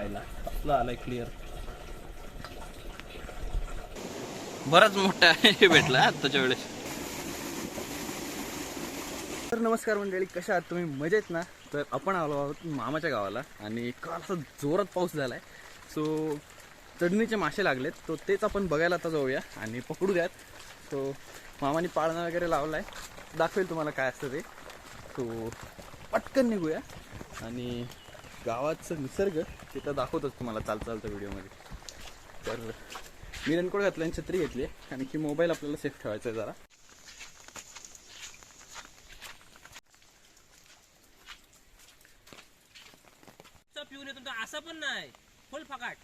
आयला कसला आलाय क्लिअर बराच मोठा हे भेटला आत्ताच्या वेळेस. तर नमस्कार मंडळी कशा आहात तुम्ही? मजेत ना? तर आपण आलो आहोत मामाच्या गावाला आणि काल असा जोरात पाऊस झाला आहे सो चढणीचे मासे लागलेत. तो तेच आपण बघायला आता जाऊया आणि पकडू द्यात तो मामाने पाळणा वगैरे लावला आहे दाखवेल तुम्हाला काय असतं ते. सो पटकन निघूया आणि गावाचं निसर्ग तिथं दाखवतोच तुम्हाला चाल चालतं व्हिडिओमध्ये. तर मी रेनकोट घातला आणि छत्री घेतली आणि की मोबाईल आपल्याला सेफ ठेवायचा आहे जरा. पिऊन येतो तो असा पण नाही. फुल फकाट.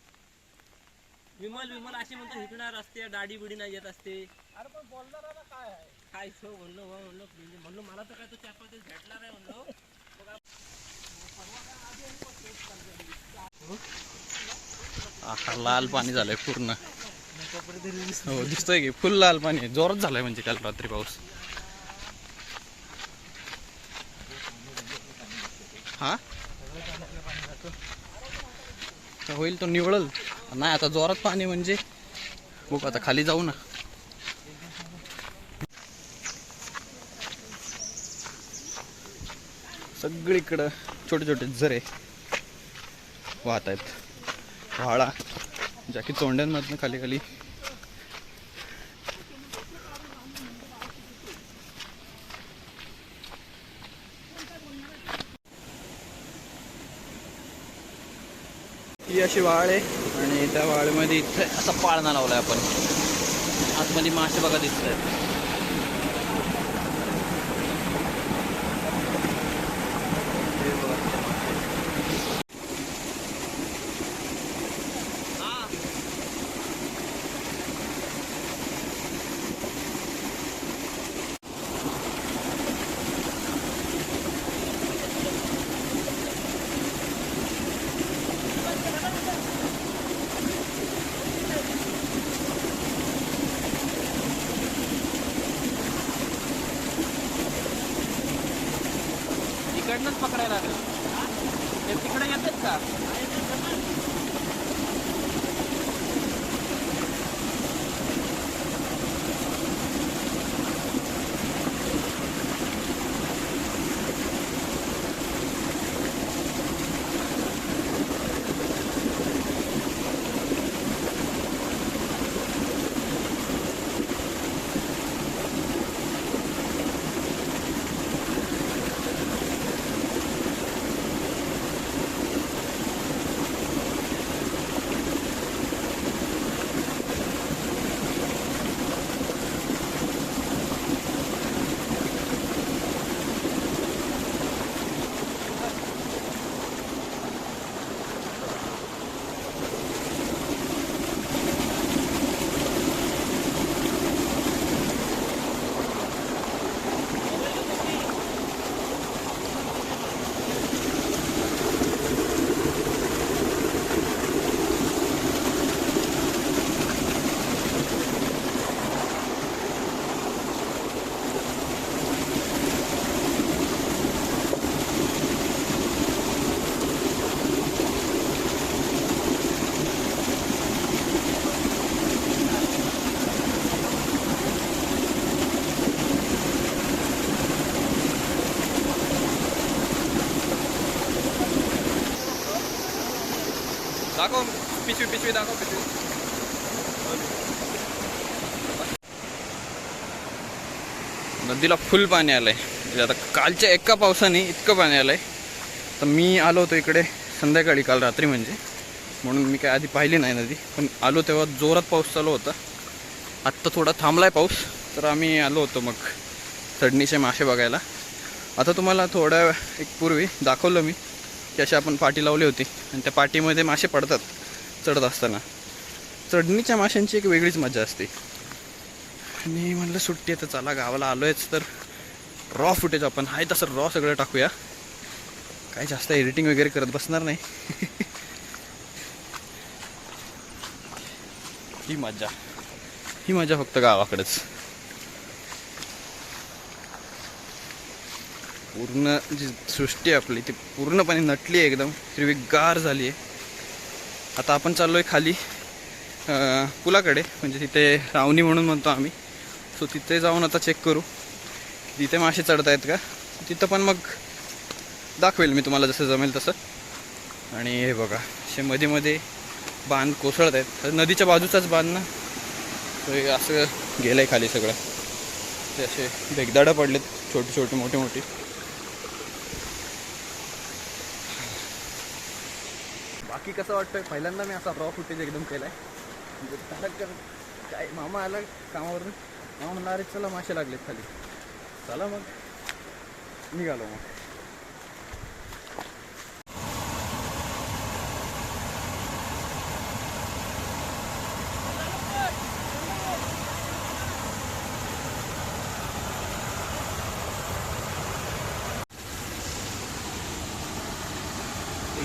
विमल विमल अशी म्हणतो हिकणार असते दाढी बिडी नाही येत असते. अरे पण बोलणारा काय आहे? काय सो म्हणलो हो म्हणलो म्हणजे म्हणलो मला तर काय तो दिवस भेटला नाही म्हणलो. आहा लाल पाणी झालंय पूर्ण. हो दिसतोय की फुल लाल पाणी आहे. जोरात झालाय म्हणजे काल रात्री पाऊस. हा? होईल तो निवळल. नाही आता जोरात पाणी म्हणजे बघ आता खाली जाऊ ना. सगळीकडं छोटे छोटे झरे वाहत आहेत. व्हाळा ज्या की तोंड्यांमधनं खाली खाली. ही अशी वाळ आहे आणि त्या वाळेमध्ये इथं असा पाळणा लावलाय आपण. आतमध्ये मासे बघा दिसत आहेत इकडनंच पकडायला लागेल. ते तिकडे येतात का? दाखव पिशवी पिशवी दाखव पिशवी नदीला फुल पाणी आलंय. म्हणजे आता कालच्या एका पावसाने इतकं पाणी आलंय. तर मी आलो होतो इकडे संध्याकाळी काल रात्री म्हणजे. म्हणून मी काय आधी पाहिली नाही नदी. पण आलो तेव्हा जोरात पाऊस चालू होता. आत्ता थोडा थांबलाय पाऊस तर आम्ही आलो होतो मग चढणीचे मासे बघायला. आता तुम्हाला थोड्या एक पूर्वी दाखवलं मी. की अशी आपण पाटी लावली होती. आणि त्या पाटीमध्ये मासे पडतात चढत असताना. चढणीच्या माशांची एक वेगळीच मजा असते. आणि म्हणलं सुट्टी आहे तर चला गावाला आलोयच तर रॉ फुटेज आपण आहे तसं रॉ सगळं टाकूया. काय जास्त एडिटिंग वगैरे करत बसणार नाही. ही मजा ही मजा फक्त गावाकडेच. पूर्ण जी सृष्टी आहे आपली ती पूर्णपणे नटली आहे एकदम. हिरवीगार झाली आहे. आता आपण चाललो आहे खाली पुलाकडे म्हणजे तिथे रावणी म्हणून म्हणतो आम्ही. सो तिथे जाऊन आता चेक करू. तिथे मासे चढत आहेत का? तिथं पण मग दाखवेल मी तुम्हाला जसं जमेल तसं. आणि हे बघा असे मध्ये मध्ये बांध कोसळत आहेत. तर नदीच्या बाजूचाच बांध ना? असं गेलं आहे खाली सगळं. ते असे भेगदाडं पडलेत छोटे छोटे मोठे मोठे. बाकी कसं वाटतंय? पहिल्यांदा मी असा रॉ फुटेज एकदम केलाय. म्हणजे त्याला काय मामा आला कामावरून? मामा म्हणणार चला मासे लागलेत खाली. चला मग. निघालो मग.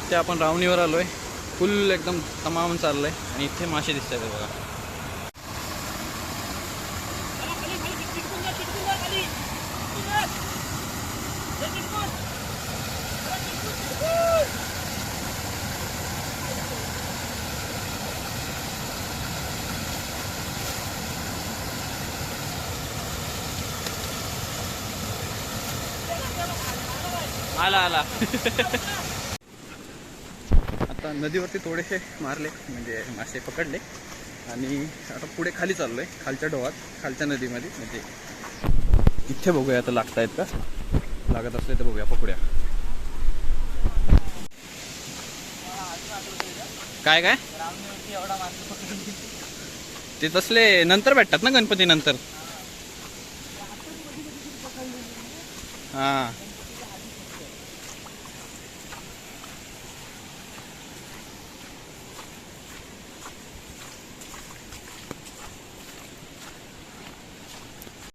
इथे आपण रावणीवर आलो आहे फुल एकदम तमाम चाललं आहे आणि इथे मासे दिसत आहेत बघा. आला आला चिटकून जा चिटकून जा खाली चिटकून जा. जा चिटकून. जा चिटकून. आला आला आता नदीवरती थोडेसे मारले म्हणजे मासे पकडले. आणि आता पुढे खाली चाललोय खालच्या डोहात खालच्या नदीमध्ये म्हणजे इथे बघूया आता लागतायत का? लागत असले तर बघूया पकडूया. काय काय? ते तसले नंतर भेटतात ना गणपती नंतर हा.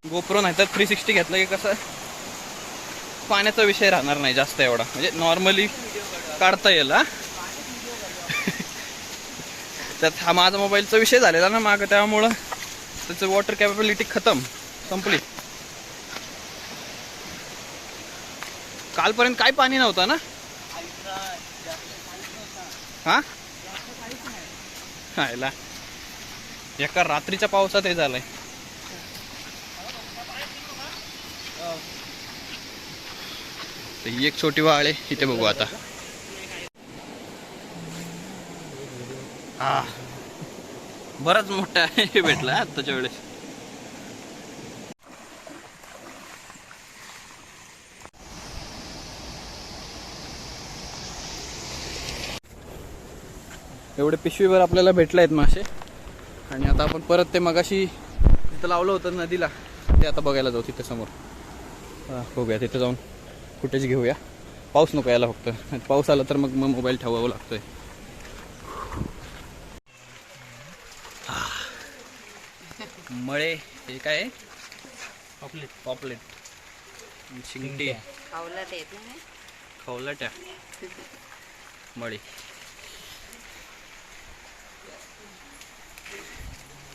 गोप्रो नाही तर थ्री सिक्स्टी घेतलं की कसं? पाण्याचा विषय राहणार नाही जास्त एवढा. म्हणजे नॉर्मली काढता येईल हा? त्यात हा माझा मोबाईलचा विषय झालेला ना मागं त्यामुळं त्याचं वॉटर कॅपॅबिलिटी खतम. संपली. कालपर्यंत काय पाणी नव्हतं ना? हा? हायला. एका रात्रीच्या पावसात हे झालंय. तर ही एक छोटी वाळ आहे. इथे बघू आता. हा बराच मोठा हे भेटला आत्ताच्या वेळेस. एवढे पिशवीवर आपल्याला भेटले आहेत मासे. आणि आता आपण परत ते मगाशी तिथं लावलं होतं नदीला. ते आता बघायला जाऊ तिथे समोर. बघूया तिथे जाऊन. फुटेज घेऊया. पाऊस नको यायला फक्त. पाऊस आला तर मग मग मोबाईल ठेवावा लागतोय. मळे हे काय? आहे पॉपलेट पॉपलेट शिंगटी खवलाट्या मळी.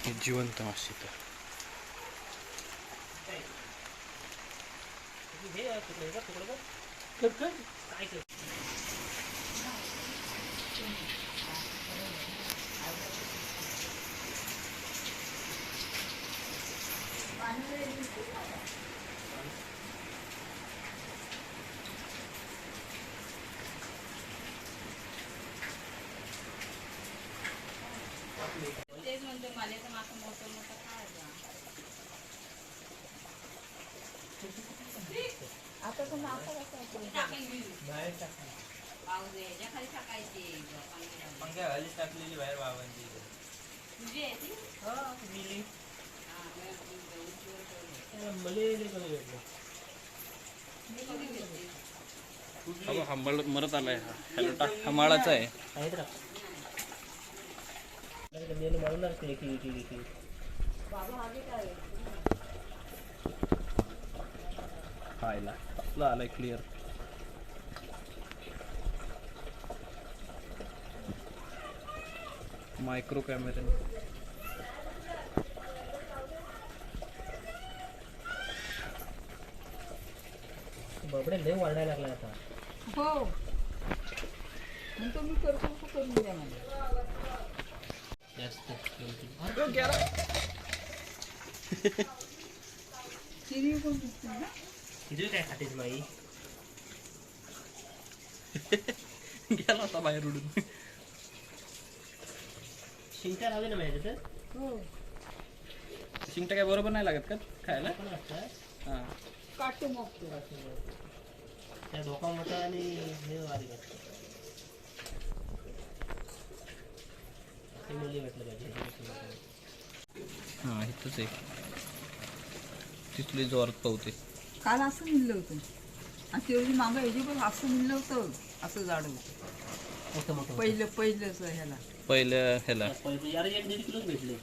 हे जिवंत मासे तर. हे आहे तुकडं, बघ, तुकडं बघ. कर, कर. काय कर? तेच म्हणतो मला तर मासा मोठं मोठं खायचं पंख्या तर मासा कसा पाऊस खाली टाकायची हा, मरत आलाय हा. हॅलो टाक हा माळाचा आहे आहेत ना नाही तर मेलं मारूनच ते एकी एकी एकी खायला कसला आलाय क्लिअर मायक्रो कॅमेरा बापडे लय वाढायला लागला आता. हो. म्हणतो मी करतो तू करून द्या मला. जास्त. चिरी पण दिसते ना? हिरवी काय गेला होता बाहेर उडून. शिंका लावले ना माहिती तर हो. शिंगटा काय बरोबर नाही लागत का खायला? पण असतात हां. काटो मग तो त्या डोका मोठा आणि हे वारी करतात ते मुली भेटलं पाहिजे. हां इथंच आहे. तिथली जोरात पावते. काल असं मिळलं होतं. आणि तेवढी मागं ह्याची पण असं मिळलं होतं असं झाड. होतं मोठं मोठं. पहिलं पहिलं ह्याला. ह्याला. पहिले यार एक दीड किलोच भेटले.